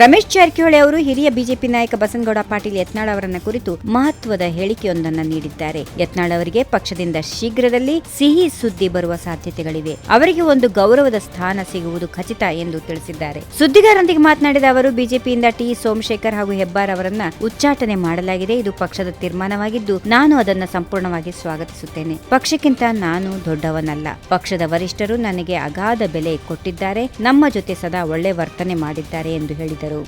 ರಮೇಶ್ ಜಾರಕಿಹೊಳಿ ಅವರು ಹಿರಿಯ ಬಿಜೆಪಿ ನಾಯಕ ಬಸನಗೌಡ ಪಾಟೀಲ್ ಯತ್ನಾಳ್ ಅವರನ್ನ ಕುರಿತು ಮಹತ್ವದ ಹೇಳಿಕೆಯೊಂದನ್ನ ನೀಡಿದ್ದಾರೆ. ಯತ್ನಾಳ್ ಅವರಿಗೆ ಪಕ್ಷದಿಂದ ಶೀಘ್ರದಲ್ಲಿ ಸಿಹಿ ಸುದ್ದಿ ಬರುವ ಸಾಧ್ಯತೆಗಳಿವೆ. ಅವರಿಗೆ ಒಂದು ಗೌರವದ ಸ್ಥಾನ ಸಿಗುವುದು ಖಚಿತ ಎಂದು ತಿಳಿಸಿದ್ದಾರೆ. ಸುದ್ದಿಗಾರರೊಂದಿಗೆ ಮಾತನಾಡಿದ ಅವರು, ಬಿಜೆಪಿಯಿಂದ ಟಿ ಸೋಮಶೇಖರ್ ಹಾಗೂ ಹೆಬ್ಬಾರ್ ಅವರನ್ನ ಉಚ್ಚಾಟನೆ ಮಾಡಲಾಗಿದೆ. ಇದು ಪಕ್ಷದ ತೀರ್ಮಾನವಾಗಿದ್ದು ನಾನು ಅದನ್ನು ಸಂಪೂರ್ಣವಾಗಿ ಸ್ವಾಗತಿಸುತ್ತೇನೆ. ಪಕ್ಷಕ್ಕಿಂತ ನಾನು ದೊಡ್ಡವನಲ್ಲ. ಪಕ್ಷದ ವರಿಷ್ಠರು ನನಗೆ ಅಗಾಧ ಬೆಲೆ ಕೊಟ್ಟಿದ್ದಾರೆ. ನಮ್ಮ ಜೊತೆ ಸದಾ ಒಳ್ಳೆ ವರ್ತನೆ ಮಾಡಿದ್ದಾರೆ ಎಂದು ಹೇಳಿದರು. చేశారు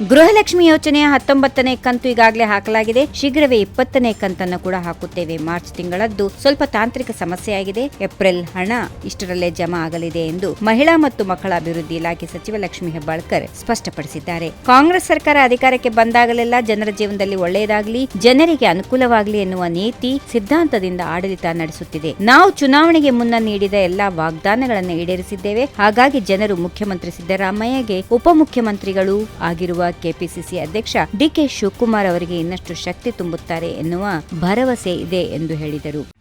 ಗೃಹಲಕ್ಷ್ಮಿ ಯೋಜನೆಯ ಹತ್ತೊಂಬತ್ತನೇ ಕಂತು ಈಗಾಗಲೇ ಹಾಕಲಾಗಿದೆ. ಶೀಘ್ರವೇ ಇಪ್ಪತ್ತನೇ ಕಂತನ್ನು ಕೂಡ ಹಾಕುತ್ತೇವೆ. ಮಾರ್ಚ್ ತಿಂಗಳದ್ದು ಸ್ವಲ್ಪ ತಾಂತ್ರಿಕ ಸಮಸ್ಯೆಯಾಗಿದೆ ಏಪ್ರಿಲ್ ಹಣ ಇಷ್ಟರಲ್ಲೇ ಜಮಾ ಆಗಲಿದೆ ಎಂದು ಮಹಿಳಾ ಮತ್ತು ಮಕ್ಕಳ ಅಭಿವೃದ್ಧಿ ಇಲಾಖೆ ಸಚಿವ ಲಕ್ಷ್ಮಿ ಹೆಬ್ಬಾಳ್ಕರ್ ಸ್ಪಷ್ಟಪಡಿಸಿದ್ದಾರೆ. ಕಾಂಗ್ರೆಸ್ ಸರ್ಕಾರ ಅಧಿಕಾರಕ್ಕೆ ಬಂದಾಗಲೆಲ್ಲ ಜನರ ಜೀವನದಲ್ಲಿ ಒಳ್ಳೆಯದಾಗಲಿ, ಜನರಿಗೆ ಅನುಕೂಲವಾಗಲಿ ಎನ್ನುವ ನೀತಿ ಸಿದ್ಧಾಂತದಿಂದ ಆಡಳಿತ ನಡೆಸುತ್ತಿದೆ. ನಾವು ಚುನಾವಣೆಗೆ ಮುನ್ನ ನೀಡಿದ ಎಲ್ಲಾ ವಾಗ್ದಾನಗಳನ್ನು ಈಡೇರಿಸಿದ್ದೇವೆ. ಹಾಗಾಗಿ ಜನರು ಮುಖ್ಯಮಂತ್ರಿ ಸಿದ್ದರಾಮಯ್ಯಗೆ ಉಪಮುಖ್ಯಮಂತ್ರಿಗಳು ಆಗಿರುವ ಕೆಪಿಸಿಸಿ ಅಧ್ಯಕ್ಷ ಡಿಕೆ ಶಿವಕುಮಾರ್ ಅವರಿಗೆ ಇನ್ನಷ್ಟು ಶಕ್ತಿ ತುಂಬುತ್ತಾರೆ ಎನ್ನುವ ಭರವಸೆ ಇದೆ ಎಂದು ಹೇಳಿದರು.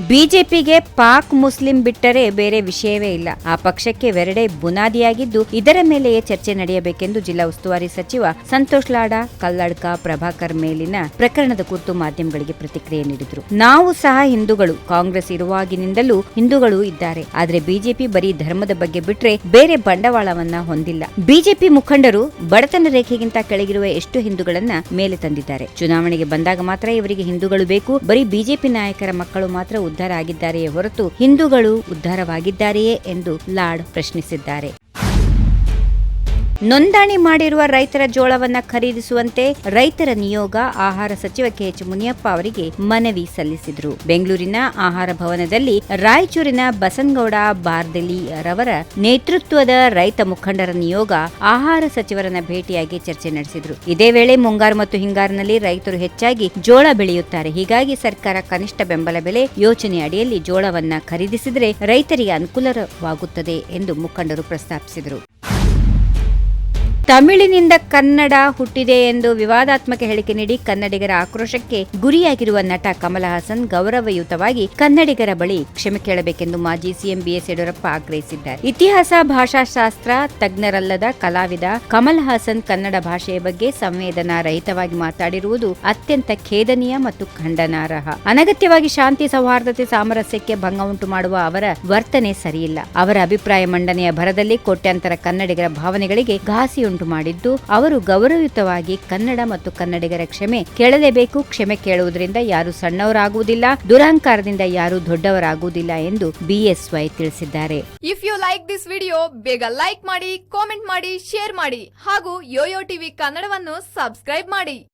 ಬಿಜೆಪಿಗೆ ಪಾಕ್ ಮುಸ್ಲಿಂ ಬಿಟ್ಟರೆ ಬೇರೆ ವಿಷಯವೇ ಇಲ್ಲ. ಆ ಪಕ್ಷಕ್ಕೆ ವೆರಡೆ ಬುನಾದಿಯಾಗಿದ್ದು, ಇದರ ಮೇಲೆಯೇ ಚರ್ಚೆ ನಡೆಯಬೇಕೆಂದು ಜಿಲ್ಲಾ ಉಸ್ತುವಾರಿ ಸಚಿವ ಸಂತೋಷ್ ಲಾಡ, ಕಲ್ಲಡ್ಕ ಪ್ರಭಾಕರ್ ಮೇಲಿನ ಪ್ರಕರಣದ ಕುರಿತು ಮಾಧ್ಯಮಗಳಿಗೆ ಪ್ರತಿಕ್ರಿಯೆ ನೀಡಿದರು. ನಾವು ಸಹ ಹಿಂದೂಗಳು, ಕಾಂಗ್ರೆಸ್ ಇರುವಾಗಿನಿಂದಲೂ ಹಿಂದೂಗಳು ಇದ್ದಾರೆ. ಆದರೆ ಬಿಜೆಪಿ ಬರೀ ಧರ್ಮದ ಬಗ್ಗೆ ಬಿಟ್ರೆ ಬೇರೆ ಬಂಡವಾಳವನ್ನ ಹೊಂದಿಲ್ಲ. ಬಿಜೆಪಿ ಮುಖಂಡರು ಬಡತನ ರೇಖೆಗಿಂತ ಕೆಳಗಿರುವ ಎಷ್ಟು ಹಿಂದೂಗಳನ್ನ ಮೇಲೆ ತಂದಿದ್ದಾರೆ. ಚುನಾವಣೆಗೆ ಬಂದಾಗ ಮಾತ್ರ ಇವರಿಗೆ ಹಿಂದೂಗಳು ಬೇಕು. ಬರೀ ಬಿಜೆಪಿ ನಾಯಕರ ಮಕ್ಕಳು ಮಾತ್ರ ಉದ್ಧಾರ ಆಗಿದ್ದಾರೆಯೇ ಹೊರತು ಹಿಂದೂಗಳು ಉದ್ಧಾರವಾಗಿದ್ದಾರೆಯೇ ಎಂದು ಲಾರ್ಡ್ ಪ್ರಶ್ನಿಸಿದ್ದಾರೆ. ನೋಂದಣಿ ಮಾಡಿರುವ ರೈತರ ಜೋಳವನ್ನ ಖರೀದಿಸುವಂತೆ ರೈತರ ನಿಯೋಗ ಆಹಾರ ಸಚಿವ ಕೆಎಚ್ ಮುನಿಯಪ್ಪ ಅವರಿಗೆ ಮನವಿ ಸಲ್ಲಿಸಿದರು. ಬೆಂಗಳೂರಿನ ಆಹಾರ ಭವನದಲ್ಲಿ ರಾಯಚೂರಿನ ಬಸನಗೌಡ ಬಾರ್ದಲಿ ರವರ ನೇತೃತ್ವದ ರೈತ ಮುಖಂಡರ ನಿಯೋಗ ಆಹಾರ ಸಚಿವರನ್ನ ಭೇಟಿಯಾಗಿ ಚರ್ಚೆ ನಡೆಸಿದ್ರು. ಇದೇ ವೇಳೆ ಮುಂಗಾರು ಮತ್ತು ಹಿಂಗಾರಿನಲ್ಲಿ ರೈತರು ಹೆಚ್ಚಾಗಿ ಜೋಳ ಬೆಳೆಯುತ್ತಾರೆ. ಹೀಗಾಗಿ ಸರ್ಕಾರ ಕನಿಷ್ಠ ಬೆಂಬಲ ಬೆಲೆ ಯೋಜನೆ ಅಡಿಯಲ್ಲಿ ಜೋಳವನ್ನ ಖರೀದಿಸಿದರೆ ರೈತರಿಗೆ ಅನುಕೂಲವಾಗುತ್ತದೆ ಎಂದು ಮುಖಂಡರು ಪ್ರಸ್ತಾಪಿಸಿದರು. ತಮಿಳಿನಿಂದ ಕನ್ನಡ ಹುಟ್ಟಿದೆ ಎಂದು ವಿವಾದಾತ್ಮಕ ಹೇಳಿಕೆ ನೀಡಿ ಕನ್ನಡಿಗರ ಆಕ್ರೋಶಕ್ಕೆ ಗುರಿಯಾಗಿರುವ ನಟ ಕಮಲ ಹಾಸನ್ ಗೌರವಯುತವಾಗಿ ಕನ್ನಡಿಗರ ಬಳಿ ಕ್ಷಮೆ ಕೇಳಬೇಕೆಂದು ಮಾಜಿ ಸಿಎಂ ಬಿಎಸ್ ಯಡಿಯೂರಪ್ಪ ಆಗ್ರಹಿಸಿದ್ದಾರೆ. ಇತಿಹಾಸ, ಭಾಷಾಶಾಸ್ತ್ರ, ತಜ್ಞರಲ್ಲದ ಕಲಾವಿದ ಕಮಲ್ ಹಾಸನ್ ಕನ್ನಡ ಭಾಷೆಯ ಬಗ್ಗೆ ಸಂವೇದನಾ ರಹಿತವಾಗಿ ಮಾತಾಡಿರುವುದು ಅತ್ಯಂತ ಖೇದನೀಯ ಮತ್ತು ಖಂಡನಾರ್ಹ. ಅನಗತ್ಯವಾಗಿ ಶಾಂತಿ, ಸೌಹಾರ್ದತೆ, ಸಾಮರಸ್ಯಕ್ಕೆ ಭಂಗ ಉಂಟು ಮಾಡುವ ಅವರ ವರ್ತನೆ ಸರಿಯಿಲ್ಲ. ಅವರ ಅಭಿಪ್ರಾಯ ಮಂಡನೆಯ ಭರದಲ್ಲಿ ಕೋಟ್ಯಾಂತರ ಕನ್ನಡಿಗರ ಭಾವನೆಗಳಿಗೆ ಘಾಸಿಯುಂಟು ಮಾಡಿದ್ದು ಅವರು ಗೌರವಯುತವಾಗಿ ಕನ್ನಡ ಮತ್ತು ಕನ್ನಡಿಗರ ಕ್ಷಮೆ ಕೇಳಲೇಬೇಕು. ಕ್ಷಮೆ ಕೇಳುವುದರಿಂದ ಯಾರು ಸಣ್ಣವರಾಗುವುದಿಲ್ಲ, ದುರಹಂಕಾರದಿಂದ ಯಾರು ದೊಡ್ಡವರಾಗುವುದಿಲ್ಲ ಎಂದು ಬಿಎಸ್ವೈ ತಿಳಿಸಿದ್ದಾರೆ. If you like this video ಬೇಗ ಲೈಕ್ ಮಾಡಿ ಕಾಮೆಂಟ್ ಮಾಡಿ ಶೇರ್ ಮಾಡಿ ಹಾಗೂ ಯೋಯೋ ಟಿವಿ ಕನ್ನಡವನ್ನು ಸಬ್ಸ್ಕ್ರೈಬ್ ಮಾಡಿ.